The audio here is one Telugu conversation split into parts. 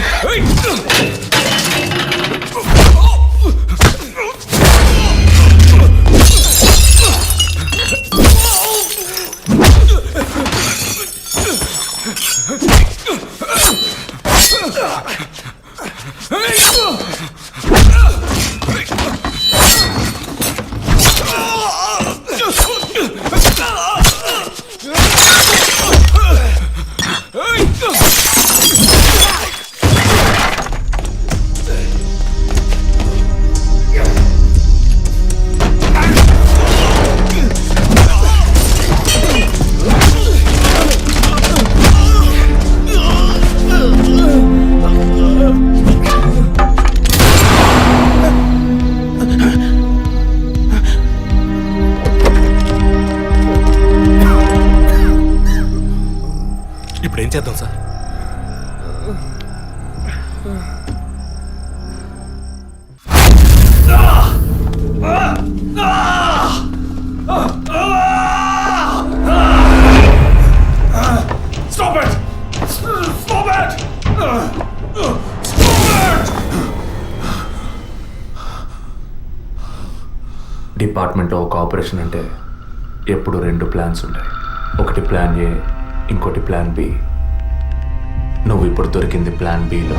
Hey! అప్పుడు రెండు ప్లాన్స్ ఉంటాయి. ఒకటి ప్లాన్ ఏ ఇంకోటి ప్లాన్ బి నువ్వు ఇప్పుడు దొరికింది ప్లాన్ బిలో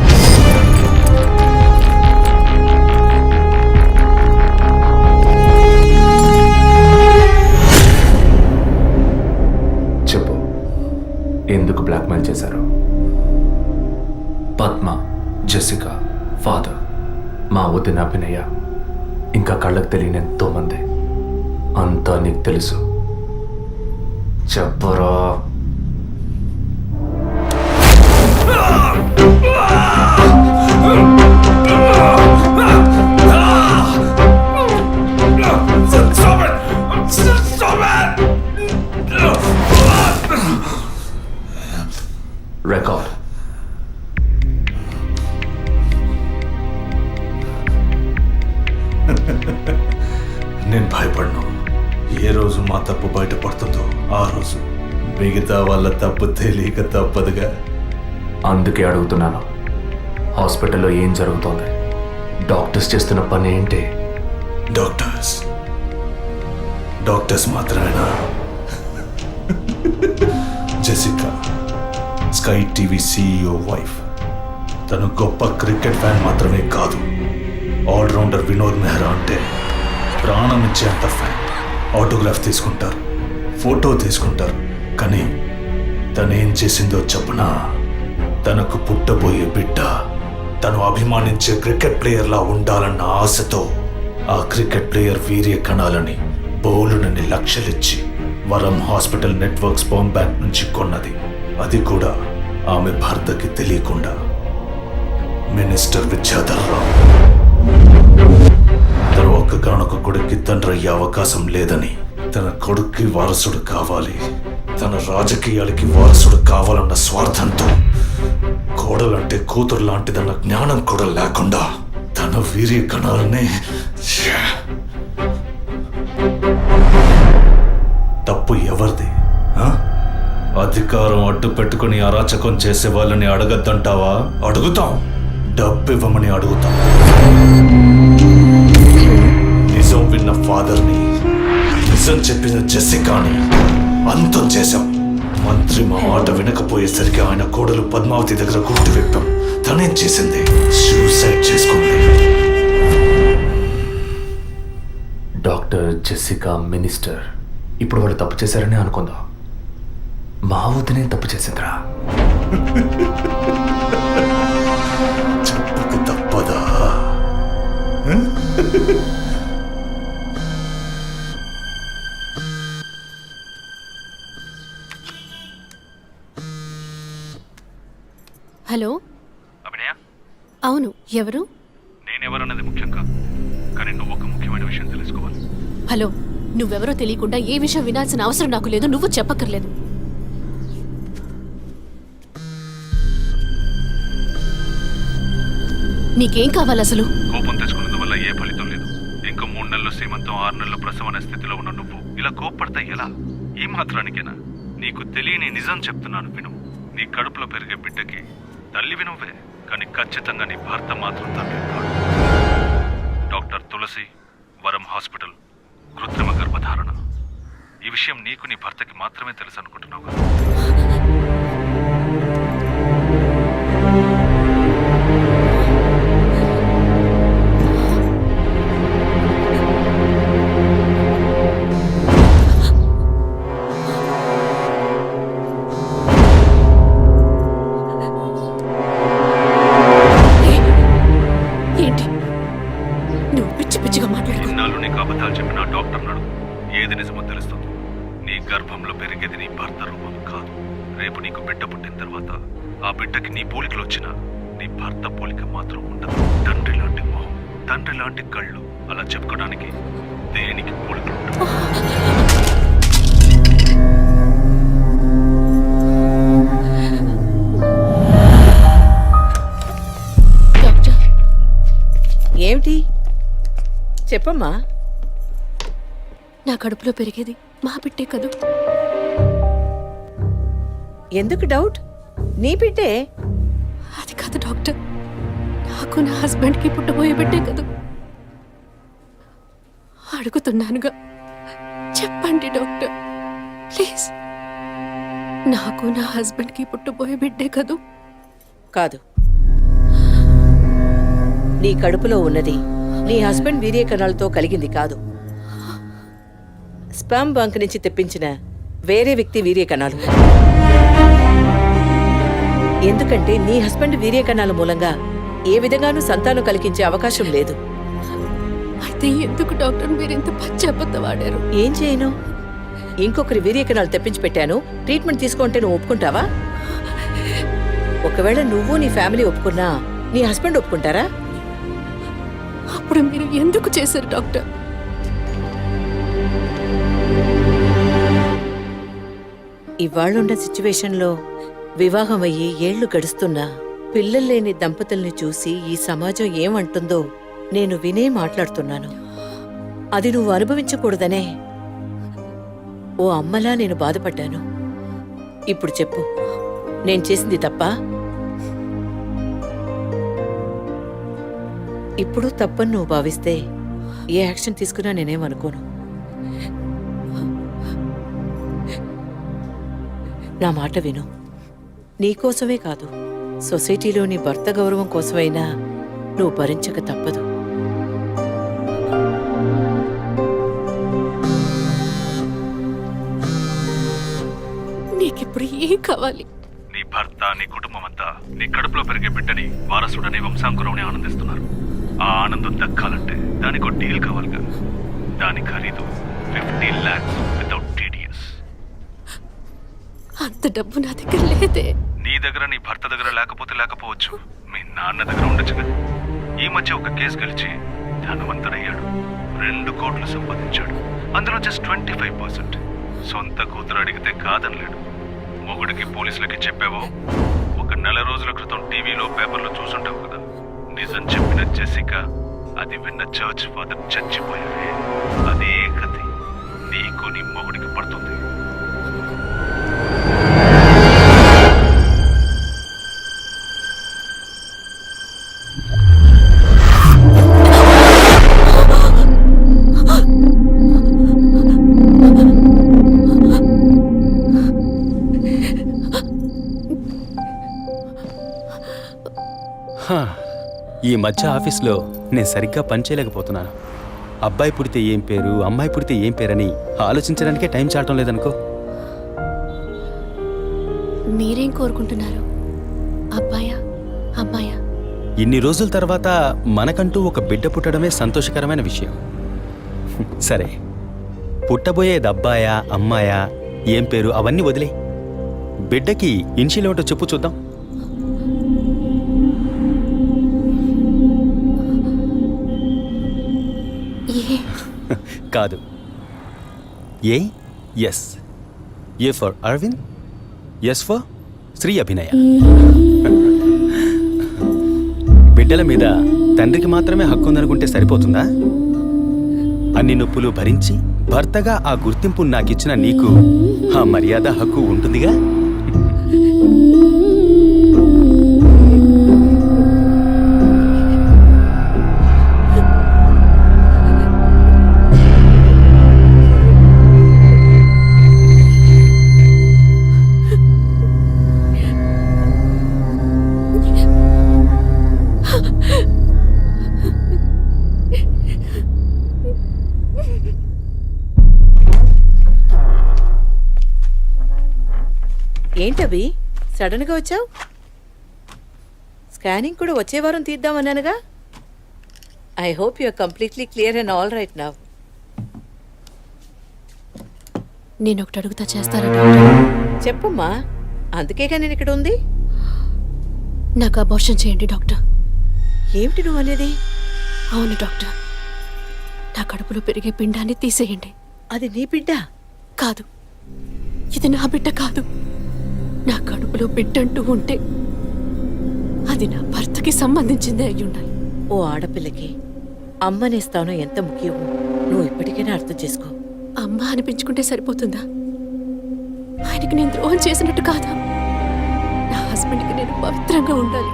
చెప్పు. ఎందుకు బ్లాక్మెయిల్ చేశారు? పద్మ జెసికా ఫాదర్ మా వదిన అభినయ ఇంకా కళ్ళకు తెలియని ఎంతోమంది అంతా నీకు తెలుసు. చెప్పరా. రికార్డ్ నేను భయపడ్ను. ఏ రోజు మా తప్పు బయటపడుతుందో ఆ రోజు. మిగతా వాళ్ళ తప్పు తెలియక తప్పదుగా. అందుకే అడుగుతున్నాను హాస్పిటల్లో ఏం జరుగుతోంది? డాక్టర్స్ చేస్తున్న పని ఏంటి? డాక్టర్స్. డాక్టర్స్ మాత్రమేనా? Jessica Sky TV CEO wife. తను గొప్ప క్రికెట్ ఫ్యాన్ మాత్రమే కాదు ఆల్రౌండర్ వినోద్ మెహ్రా అంటే ప్రాణం ఇచ్చేంత ఫ్యాన్. ఆటోగ్రాఫ్ తీసుకుంటారు ఫోటో తీసుకుంటారు. కానీ తనేం చేసిందో చెప్పనా? తనకు పుట్టబోయే బిడ్డ తను అభిమానించే క్రికెట్ ప్లేయర్లా ఉండాలన్న ఆశతో ఆ క్రికెట్ ప్లేయర్ వీర్య కణాలని బౌలునని లక్షలిచ్చి వరం హాస్పిటల్ నెట్వర్క్ స్పామ్ బ్యాంక్ నుంచి కొన్నది. అది కూడా ఆమె భర్తకి తెలియకుండా. మినిస్టర్ విద్యాధర్ రావు ఒక్కగానొక్క కొడుక్కి తండ్రి అయ్యే అవకాశం లేదని తన కొడుక్కి వారసుడు కావాలి. తన రాజకీయాలకి వారసుడు కావాలన్న స్వార్థంతో కోడలంటే కూతురు లాంటిదన్న జ్ఞానం కూడా లేకుండా తన వీర్య కణాలనే తప్పు ఎవరిది అధికారం అడ్డు పెట్టుకుని అరాచకం చేసే వాళ్ళని అడగద్దంటావా? అడుగుతాం. డబ్బు ఇవ్వమని అడుగుతాం. ఫాదర్ని నిజం చెప్పిన జెసికాని అంతం చేశాం. మంత్రి మా మాట వినకపోయేసరికి ఆయన కోడలు పద్మావతి దగ్గర గుర్తు విప్పాం తనేం చేసింది? సూసైడ్ చేసుకుంది. డాక్టర్ జెసికా మినిస్టర్ ఇప్పుడు వాళ్ళు తప్పు చేశారని అనుకుందాం. మా వదినే తప్పు చేసిందిరా? హలో? అభినయ? అవును ఎవరు? నేనెవరన్నది ముఖ్యం కాదు కానీ నువ్వు ఒక ముఖ్యమైన విషయం తెలుసుకోవాలి. హలో నువ్వెవరో తెలియకుండా ఏ విషయం వినాల్సిన అవసరం నాకు లేదు నువ్వు చెప్పక్కర్లేదు. నీకేం కావాలి అసలు? కోపం తెచ్చుకున్నందు వల్ల ఏ ఫలితం లేదు. ఇంకో మూడు నెలలు సీమంతం ఆరు నెలలు ప్రసవన స్థితిలో ఉన్న నువ్వు ఇలా కోప్పడతా ఎలా? ఈ మాత్రానికేనా? నీకు తెలియని నిజం చెప్తున్నాను విను. నీ కడుపులో పెరిగే బిడ్డకి తల్లి నువ్వే కానీ ఖచ్చితంగా నీ భర్త మాత్రం తల్లి కాడు డాక్టర్ తులసి వరం హాస్పిటల్ కృత్రిమ గర్భధారణ ఈ విషయం నీకు నీ భర్తకి మాత్రమే తెలుసు అనుకుంటున్నావు కదా? చెప్పమ్మా. నా కడుపులో పెరిగేది మా బిడ్డే కదూ. ఎందుకు డౌట్? నీ బిడ్డే అది కాదు డాక్టర్. నాకు నా హస్బెండ్కి పుట్టబోయే బిడ్డే కదూ. అడుగుతున్నానుగా. చెప్పండి డాక్టర్. ప్లీజ్. నాకు నా హస్బెండ్కి పుట్టబోయే బిడ్డే కదూ. కాదు. నీ కడుపులో ఉన్నది నీ హస్బెండ్ వీర్యకణాలతో కలిగింది కాదు. స్పామ్ బంక్ నుంచి తెప్పించిన వేరే వ్యక్తి వీర్యకణాలు. ఎందుకంటే నీ హస్బెండ్ వీర్యకణాల మూలంగా ఏ విధంగానూ సంతానం కలిగించే అవకాశం లేదు. అయితే ఎందుకు డాక్టర్ మీరు ఇంత వాడారు ఏం చేయను? ఇంకొకరి వీర్యకణాలు తెప్పించి పెట్టాను. ట్రీట్మెంట్ తీసుకుంటే నువ్వు ఒప్పుకుంటావా? ఒకవేళ నువ్వు నీ ఫ్యామిలీ ఒప్పుకున్నా నీ హస్బెండ్ ఒప్పుకుంటారా? అప్పుడు మీరు ఎందుకు చేశారు డాక్టర్? ఇవాళున్న సిచ్యువేషన్లో వివాహం అయ్యి ఏళ్ళు గడుస్తున్నా పిల్లలు లేని దంపతుల్ని చూసి ఈ సమాజం ఏమంటుందో నేను వినే మాట్లాడుతున్నాను. అది నువ్వు అనుభవించకూడదనే ఓ అమ్మలా నేను బాధపడ్డాను. ఇప్పుడు చెప్పు నేను చేసింది తప్ప? ఇప్పుడు తప్పని నువ్వు భావిస్తే ఏ యాక్షన్ తీసుకున్నా నేనేమనుకోను నా మాట విను. నీకోసమే కాదు సొసైటీలో నీ భర్త గౌరవం కోసమైనా నువ్వు భరించక తప్పదు. నీకిప్పుడు ఏం కావాలి? నీ భర్త నీ కుటుంబం అంతా నీ కడుపులో పెరిగే బిడ్డని వారసుడని వంశాంకురం ఆనందిస్తున్నారు. ఆ ఆనందం దక్కాలంటే దానికి ఒక డీల్ కావాలిగా దాని ఖరీదు ఫిఫ్టీన్ ల్యాక్స్ వితౌట్ టీడీఎస్. అంత డబ్బు నా దగ్గర లేదే. నీ దగ్గర నీ భర్త దగ్గర లేకపోతే లేకపోవచ్చు. మీ నాన్న దగ్గర ఉండొచ్చుగా. ఈ మధ్య ఒక కేసు గెలిచి ధనవంతుడయ్యాడు. రెండు కోట్లు సంపాదించాడు. అందులో జస్ట్ ట్వంటీ ఫైవ్ పర్సెంట్ సొంత కూతురు అడిగితే కాదనలేడు. మొగుడికి పోలీసులకి చెప్పావో? ఒక నెల రోజుల క్రితం టీవీలో పేపర్లో చూసుంటావు కదా. నిజం చెప్పిన జెసిక అది విన్న చర్చ్ ఫాదర్ చచ్చిపోయాడే అదే కథ నీకు నీ మొగుడికి పడుతుంది. ఈ మధ్య ఆఫీస్లో నేను సరిగ్గా పనిచేయలేకపోతున్నాను. అబ్బాయి పుడితే ఏం పేరు అమ్మాయి పుడితే ఏం పేరని ఆలోచించడానికే టైం చాటం లేదనుకో. మీరేం కోరుకుంటున్నారు? అబ్బాయా? అమ్మాయా? ఇన్ని రోజుల తర్వాత మనకంటూ ఒక బిడ్డ పుట్టడమే సంతోషకరమైన విషయం. సరే పుట్టబోయేది అబ్బాయా అమ్మాయా ఏం పేరు అవన్నీ వదిలే. బిడ్డకి ఇన్షియల్ ఏమిటో చెప్పు చూద్దాం. కాదు. A? S. A for Aravind? S for Shri Abhinaya. బిడ్డల మీద తండ్రికి మాత్రమే హక్కు ఉందనుకుంటే సరిపోతుందా? అన్ని నొప్పులు భరించి భర్తగా ఆ గుర్తింపు నాకిచ్చిన నీకు ఆ మర్యాద హక్కు ఉంటుందిగా? ఏంటవి సడన్గా వచ్చావు? స్కానింగ్ కూడా వచ్చే వారం తీద్దామన్నానుగా? I hope you completely clear and all right now నేను ఒకటి అడుగుతా చేస్తారా డాక్టర్? చెప్పమ్మా. అందుకేగా నేను ఇక్కడ ఉంది? నాకు అబార్షన్ చేయండి డాక్టర్. ఏమిటి నువ్వు అనేది? అవును డాక్టర్. నా కడుపులో పెరిగే పిండాన్ని తీసేయండి. అది నీ బిడ్డ కాదు. ఇది నా బిడ్డ కాదు. నా కడుపులో బిడ్డ అంటూ ఉంటే అది నా భర్తకి సంబంధించిందే అయి ఉండాలి ఓ ఆడపిల్లకి అమ్మనే స్థానం ఎంత ముఖ్యమో నువ్వు ఇప్పటికైనా అర్థం చేసుకో. అమ్మ అనిపించుకుంటే సరిపోతుందా? ఆయనకి నేను ద్రోహం చేసినట్టు కాదా? నా హస్బెండ్కి నేను పవిత్రంగా ఉండాలి.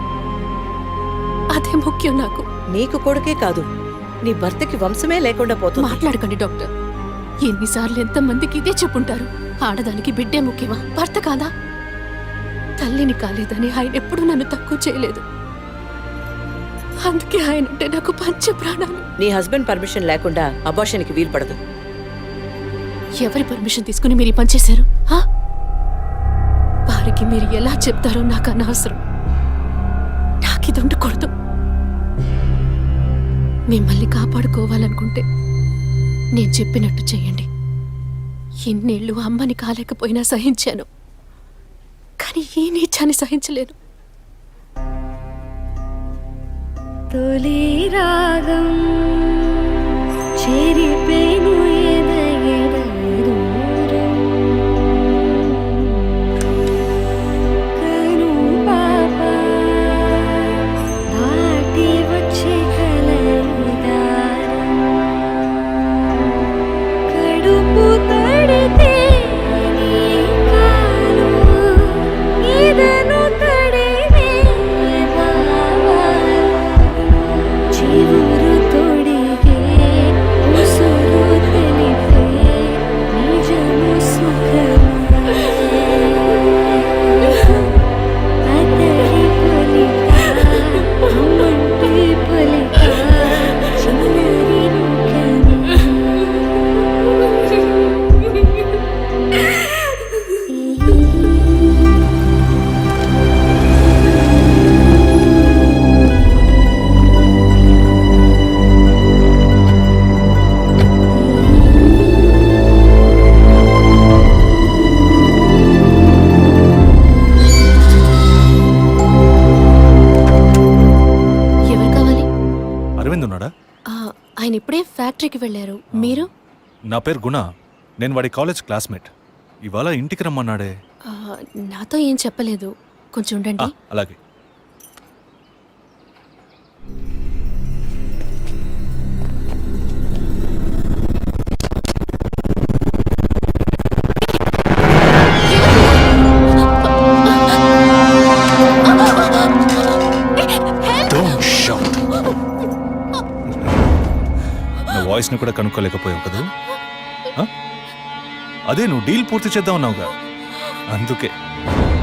అదే ముఖ్యం నాకు. నీకు కొడుకే కాదు నీ భర్తకి వంశమే లేకుండా పోతుంది. మాట్లాడకండి డాక్టర్. ఎన్నిసార్లు ఎంతమందికి ఇదే చెప్పుంటారు? ఆడదానికి బిడ్డే ముఖ్యమా? భర్త కాదా? తల్లిని కాలేదని ఆయన ఎప్పుడూ నన్ను తక్కువ చేయలేదు. అందుకే ఆయన అంటే నాకు పంచ ప్రాణాలు. నీ హస్బెండ్ పర్మిషన్ లేకుండా అబార్షన్కి వీలు పడదు. ఎవరి పర్మిషన్ తీసుకుని మీరు ఈ పని చేశారు? వారికి మీరు ఎలా చెప్తారో నాకు అనవసరం. నాకు ఇది ఉండకూడదు. మిమ్మల్ని కాపాడుకోవాలనుకుంటే నేను చెప్పినట్టు చేయండి. ఇన్నేళ్ళు అమ్మని కాలేకపోయినా సహించాను. కానీ ఈ నీచాన్ని సహించలేను. తొలి రాగం చెరిపేను మీరు? నా పేరు గుణ. నేను వాడి కాలేజ్ క్లాస్మేట్. ఇవాళ ఇంటికి రమ్మన్నాడే. ఆ, నాతో ఏం చెప్పలేదు. కొంచెం ఉండండి. అలాగే. కూడా కనుక్కోలేకపోయావు కదా? అదే నువ్వు డీల్ పూర్తి చేద్దాం అన్నావుగా. అందుకే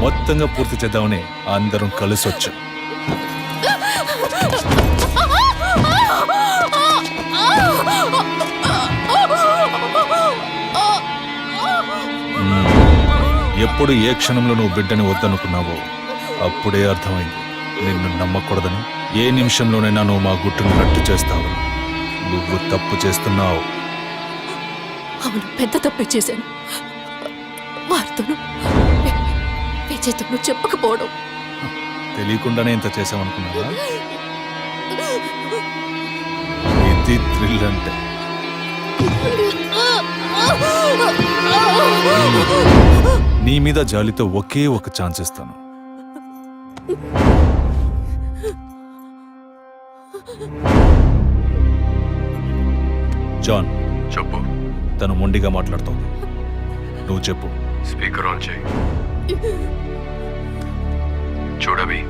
మొత్తంగా పూర్తి చేద్దామని అందరం కలిసొచ్చు ఎప్పుడు ఏ క్షణంలో నువ్వు బిడ్డని వద్దనుకున్నావో అప్పుడే అర్థమైంది. నిన్ను నమ్మకూడదని ఏ నిమిషంలోనైనా నువ్వు మా గుట్టును రట్టు చేస్తావు నువ్వు తప్పు చేస్తున్నావు. అవును పెద్ద తప్పే చేశాను. వారితోనూ విజయ్తోనూ చెప్పకపోవడం. తెలియకుండానే ఇంత చేసామనుకున్నావా ఇది థ్రిల్ అంటే. నీ మీద జాలితో ఒకే ఒక ఛాన్స్ ఇస్తాను. జాన్. చెప్పు. తను మొండిగా మాట్లాడుతోంది. నువ్వు చెప్పు. స్పీకర్ ఆన్ చేయి. చూడవి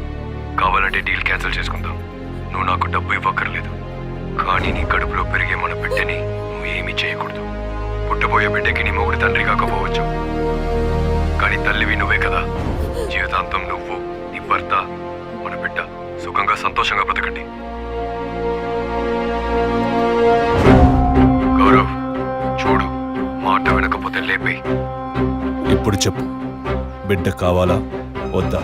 కావాలంటే డీల్ క్యాన్సిల్ చేసుకుందాం. నువ్వు నాకు డబ్బు ఇవ్వక్కర్లేదు. కానీ నీ కడుపులో పెరిగే మన బిడ్డని నువ్వు ఏమీ చేయకూడదు. పుట్టబోయే బిడ్డకి నీ మొగుడు తండ్రి కాకపోవచ్చు. కానీ తల్లివి నువ్వే కదా. జీవితాంతం నువ్వు నీ భర్త మన బిడ్డ. సుఖంగా సంతోషంగా బ్రతకండి. మాట వినకపోతే లేపేయి. ఇప్పుడు చెప్పు. బిడ్డ కావాలా? వద్దా?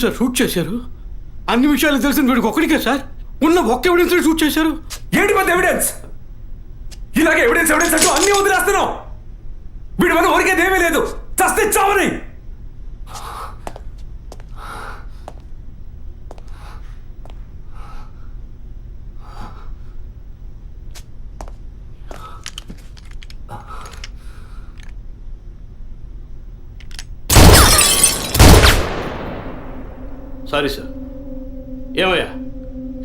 ఏంటి సార్ షూట్ చేశారు? అన్ని విషయాలు తెలిసిన వీడికి ఒక్కడికే సార్? ఉన్న ఒక్క ఎవిడెన్స్ షూట్ చేశారు? ఏంటి పెద్ద ఎవిడెన్స్? ఇలాగే ఎవిడెన్స్ ఎవిడెన్స్ అంటూ అన్ని వదిలేస్తున్నావు వీడి వల్ల ఊరికేది లేదు. చస్తే చావని. Sorry sir. ఏమయ్యా?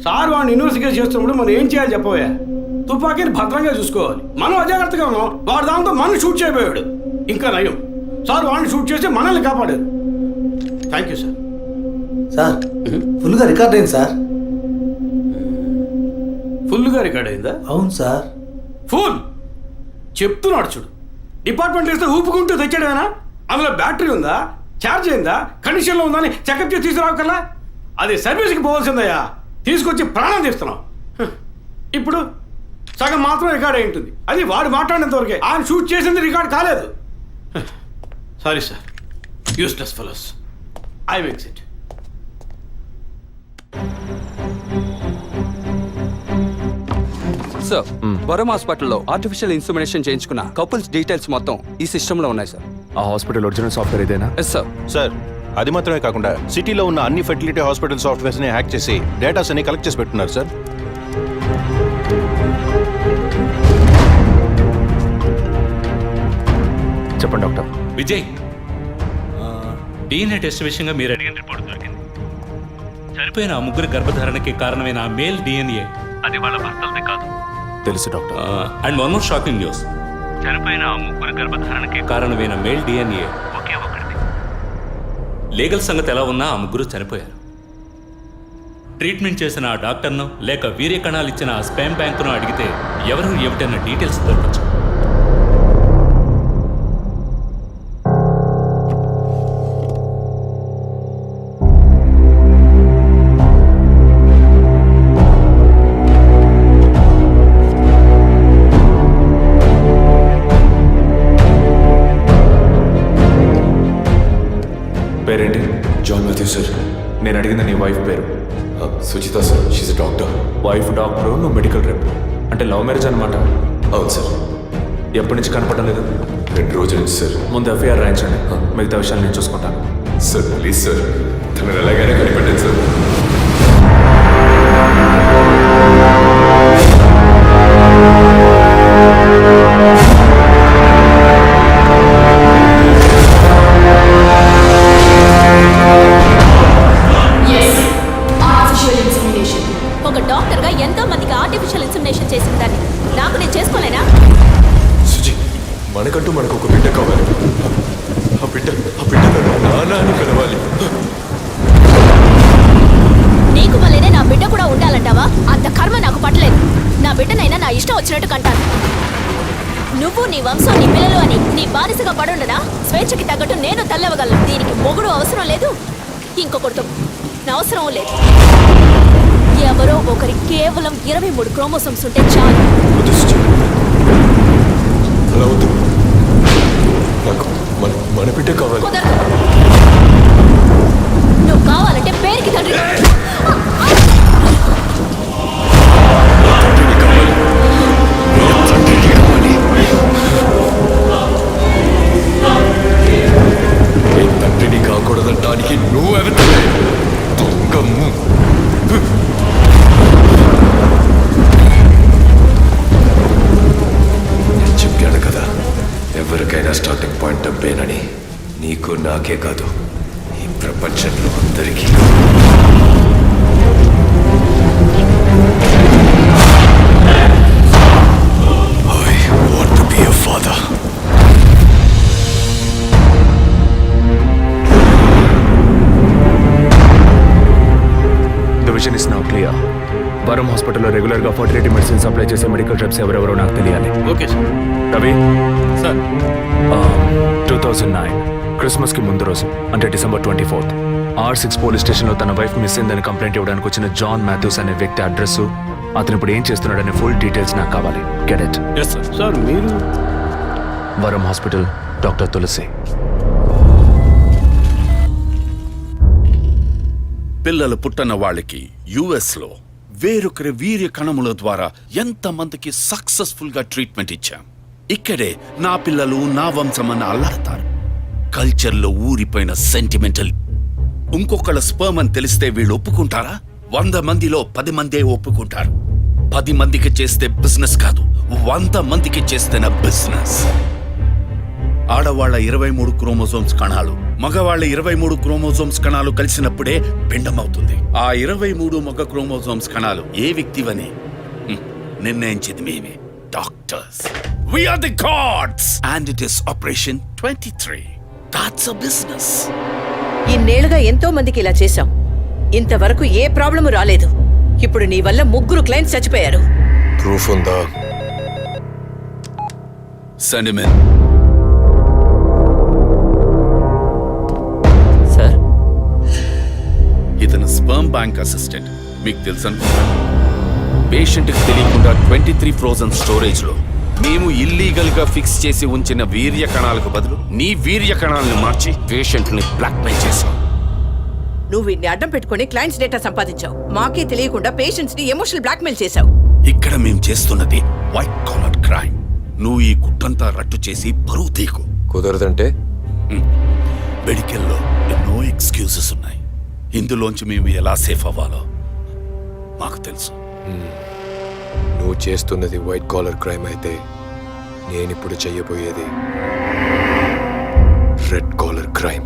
సార్ వాడిని ఇన్వెస్టిగేట్ చేస్తున్నప్పుడు మనం ఏం చేయాలి చెప్పవయ్యా? తుపాకీని భద్రంగా చూసుకోవాలి. మనం అజాగ్రత్తగా ఉన్నాం. వాడు దాంతో మనం షూట్ చేయబోయాడు. ఇంకా నయం. సార్ వాడిని షూట్ చేసి మనల్ని కాపాడారు. థ్యాంక్ యూ సార్ సార్ ఫుల్గా రికార్డ్ అయింది సార్. ఫుల్గా రికార్డ్ అయిందా? అవును సార్. ఫుల్! చెప్తున్నాడు చూడు. డిపార్ట్మెంట్ ఇస్తే ఊపుకుంటూ తెచ్చాడేనా అందులో బ్యాటరీ ఉందా? ఛార్జ్ అయిందా? కండిషన్లో ఉందా అని చెకప్ చేసి తీసుకురావు కల్లా? అది సర్వీస్కి పోవాల్సిందయ్యా. తీసుకొచ్చి ప్రాణం తీస్తున్నాం. ఇప్పుడు సగం మాత్రం రికార్డ్ అయి ఉంటుంది అది వాడు మాట్లాడినంత వరకే ఆయన షూట్ చేసింది రికార్డ్ కాలేదు. Sorry sir. Useless fellows. I makes it sir Varam హాస్పిటల్లో ఆర్టిఫిషియల్ ఇన్స్ట్రుమినేషన్ చేయించుకున్న కపుల్స్ డీటెయిల్స్ మొత్తం ఈ సిస్టంలో ఉన్నాయి సార్. ఆ హాస్పిటల్ ఒరిజినల్ సాఫ్ట్వేర్ ఇదేనా? ఎస్ సార్ సార్ అది మాత్రమే కాకుండా సిటీలో ఉన్న అన్ని ఫెర్టిలిటీ హాస్పిటల్ సాఫ్ట్వేర్స్ని హ్యాక్ చేసి డేటాస్ అన్ని కలెక్ట్ చేసి పెట్టున్నారు సార్. చెప్పండి డాక్టర్. విజయ్ డిఎన్ఏ టెస్ట్ విషయంగా మీరు అడిగిన రిపోర్ట్ దొరికింది. చనిపోయిన ఆ ముగ్గురు గర్భధారణకి కారణమైన ఆ మేల్ డిఎన్ఏ అది వాళ్ళ భర్తలది కాదు. తెలుసు doctor. And one more shocking news. చనిపోయిన ఆ ముగ్గురు గర్భధారణకి కారణమైన మేల్ డిఎన్ఏ. ఒకే ఒకటిది లీగల్ సంగతి ఎలా ఉన్నా ఆ ముగ్గురు చనిపోయారు. ట్రీట్మెంట్ చేసిన ఆ డాక్టర్ను లేక వీర్య కణాలు ఇచ్చిన ఆ స్పామ్ బ్యాంకును అడిగితే ఎవరు ఏమిటన్న డీటెయిల్స్ దొరకచ్చు. అంటే లవ్ మ్యారేజ్ అనమాట అవును సార్. ఎప్పటి నుంచి కనపడడం లేదు? రెండు రోజుల నుంచి సార్. ముందు ఎఫ్ఐఆర్ రాయించండి. మిగతా విషయాలు నేను చూసుకుంటాను. Sir please sir. తను ఎలాగైనా కనిపెట్టండి సార్. అవసరం లేదు. ఇంకొకరితో అవసరం లేదు. ఎవరో ఒకరి కేవలం ఇరవై మూడు క్రోమోసోమ్స్ ఉంటే చాలు. మన బిడ్డ కావాలి. నువ్వు కావాలంటే పేరుకి తండ్రి. కాకూడదంటానికి నువ్వెవతలే దొంగమ్ము నేను చెప్పాను కదా ఎవరికైనా స్టార్టింగ్ పాయింట్ డబ్బేనని నీకు నాకే కాదు ఈ ప్రపంచంలో అందరికీ సప్లై చేసే మెడికల్ రెప్స్ ఎవరెవరో నాకు తెలియాలి. Okay sir. Ravi? Sir. Two thousand nine క్రిస్మస్కి ముందు రోజు అంటే December twenty fourth R six police స్టేషన్లో తన వైఫ్ మిస్ అయిందని కంప్లైంట్ ఇవ్వడానికి వచ్చిన జాన్ మాథ్యూస్ అనే వ్యక్తి అడ్రస్ అతను ఇప్పుడు ఏం చేస్తున్నాడనే ఫుల్ డీటెయిల్స్ నాకు కావాలి. గెట్ ఇట్ ఎస్ సార్ మీరు? వరం హాస్పిటల్ డాక్టర్ తులసి. పిల్లలు పుట్టన వాళ్ళకి యుఎస్లో వేరొకరి వీర్య కణముల ద్వారా ఎంతమందికి సక్సెస్ఫుల్గా ట్రీట్మెంట్ ఇచ్చాం. ఇక్కడే నా పిల్లలు నా వంశం అని అల్లాడతారు కల్చర్లో ఊరిపోయిన సెంటిమెంటల్. ఇంకొకళ్ళ స్పర్మ్ అని తెలిస్తే వీళ్ళు ఒప్పుకుంటారా? వంద మందిలో పది మందే ఒప్పుకుంటారు. పది మందికి చేస్తే బిజినెస్ కాదు వంద మందికి చేస్తేనే బిజినెస్. ఆడవాళ్ళ ఇరవై మూడు క్రోమోజోమ్స్ కణాలు మగవాళ్ళ ఇరవై మూడు క్రోమోజోమ్స్ కణాలు కలిసినప్పుడే పిండం అవుతుంది ఆ ఇరవై మూడు మగ క్రోమోజోమ్స్ కణాలు ఏ వ్యక్తివని? నిర్ణయించేది మేమే. Doctors. We are the gods and it is operation twenty three that's a business ఇన్నేళ్ళుగా ఎంతో మందికి ఇలా చేశాం. ఇంతవరకు ఏ ప్రాబ్లము రాలేదు. ఇప్పుడు నీ వల్ల ముగ్గురు క్లయింట్స్ చచ్చిపోయారు. ప్రూఫ్ ఉందా? సెంటిమెంట్ స్పర్మ్ బ్యాంక్ అసిస్టెంట్ మీకు తెలుసు అనుకుంటాను పేషెంట్కి తెలియకుండా ట్వంటీ త్రీ ఫ్రోజన్ స్టోరేజ్లో మేము ఇల్లీగల్గా ఫిక్స్ చేసి ఉంచిన వీర్య కణాలకు బదులు నీ వీర్య కణాలను మార్చి పేషెంట్ని బ్లాక్మెయిల్ చేశాం. నువ్వు వీడిని అడ్డం పెట్టుకుని క్లయింట్స్ డేటా సంపాదించావు. మాకే తెలియకుండా పేషెంట్స్ని ఎమోషనల్ బ్లాక్మెయిల్ చేశావు. ఇక్కడ మేము చేస్తున్నది వైట్ కాలర్ క్రైమ్ నువ్వు ఈ గుట్టంతా రట్టు చేసి పరువు తీకు. కుదరదంటే? మెడికల్లో ఎన్నో ఎక్స్క్యూజెస్ ఉన్నాయి. ఇందులోంచి మేము ఎలా సేఫ్ అవ్వాలో మాకు తెలుసు. నువ్వు చేస్తున్నది వైట్ కాలర్ క్రైమ్ అయితే నేనిప్పుడు చెయ్యబోయేది రెడ్ కాలర్ క్రైమ్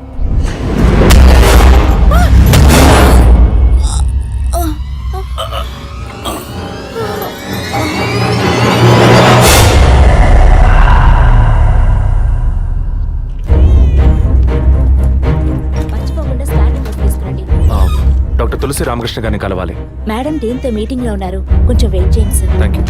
రామకృష్ణ గారిని కలవాలి. మేడం దీంతో మీటింగ్లో ఉన్నారు. కొంచెం వెయిట్ చేయండి sir. Thank you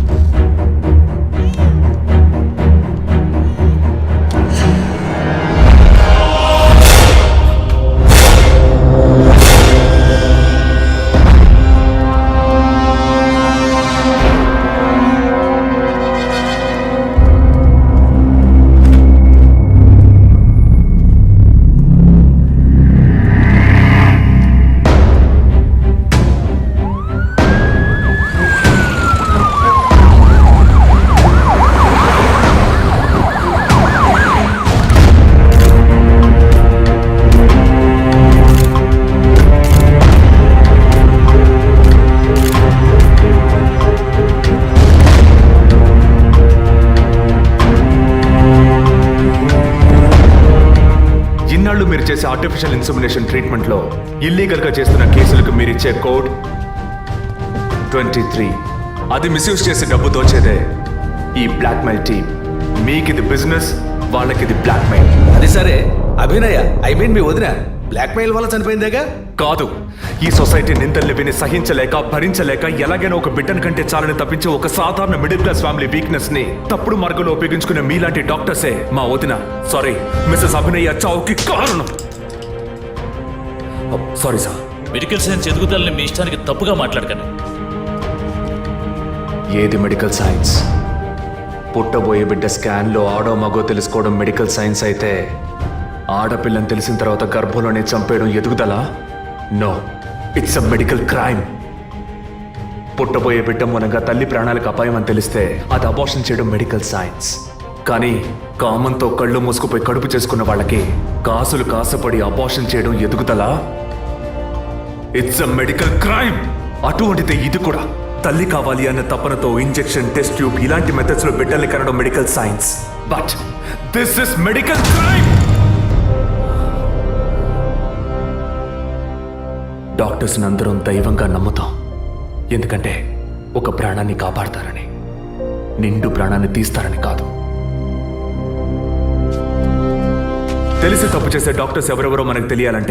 artificial insemination ట్రీట్మెంట్లో ఇల్లీగల్గా చేస్తున్న కేసులకు మీరు ఇచ్చే కోడ్ ట్వంటీ త్రీ. అది మిస్యూజ్ చేసి డబ్బు దోచేదే ఈ బ్లాక్మెయిల్ టీమ్ మీకు ఇది బిజినెస్ వాళ్ళకి ఇది బ్లాక్మెయిల్ అది సరే. అభినయ ఐ మీన్ మీ వదిన బ్లాక్మెయిల్ వల్ల చనిపోయిందేగా? కాదు. ఈ సొసైటీ నిందల్ని విని సహించలేక భరించలేక ఎలాగైనా ఒక బిడ్డను కంటే చాలని తప్పించి ఒక సాధారణ మిడిల్ క్లాస్ ఫ్యామిలీ వీక్నెస్ని తప్పుడు మార్గంలో ఉపయోగించుకునే మీలాంటి డాక్టర్సే మా వదిన. సారీ మిస్సెస్ అభినయ చావుకి కారణం. Sorry sir. మెడికల్ సైన్స్ ఎదుగుదలని మీ ఇష్టానికి తప్పుగా మాట్లాడకండి. ఏది మెడికల్ సైన్స్? పుట్టబోయే బిడ్డ స్కాన్లో ఆడో మగో తెలుసుకోవడం మెడికల్ సైన్స్ అయితే ఆడపిల్లని తెలిసిన తర్వాత గర్భంలోనే చంపేయడం ఎదుగుదల? No it's a medical crime. పుట్టబోయే బిడ్డ మూలంగా తల్లి ప్రాణాలకు అపాయం అని తెలిస్తే అది అబార్షన్ చేయడం మెడికల్ సైన్స్. కానీ కామంతో కళ్ళు మూసుకుపోయి కడుపు చేసుకున్న వాళ్ళకి కాసులు కాసపడి అబార్షన్ చేయడం ఎదుగుదల? ఇట్స్ అ మెడికల్ క్రైమ్ అటువంటిది ఇది కూడా. తల్లి కావాలి అన్న తపనతో ఇంజెక్షన్ టెస్ట్ ట్యూబ్ ఇలాంటి మెథడ్స్లో బిడ్డల్ని కనడం medical science but this is medical crime doctors అందరం దైవంగా నమ్ముతాం. ఎందుకంటే ఒక ప్రాణాన్ని కాపాడతారని. నిండు ప్రాణాన్ని తీస్తారని కాదు. తెలిసి తప్పు చేసే డాక్టర్స్ ఎవరెవరో మనకు తెలియాలంటే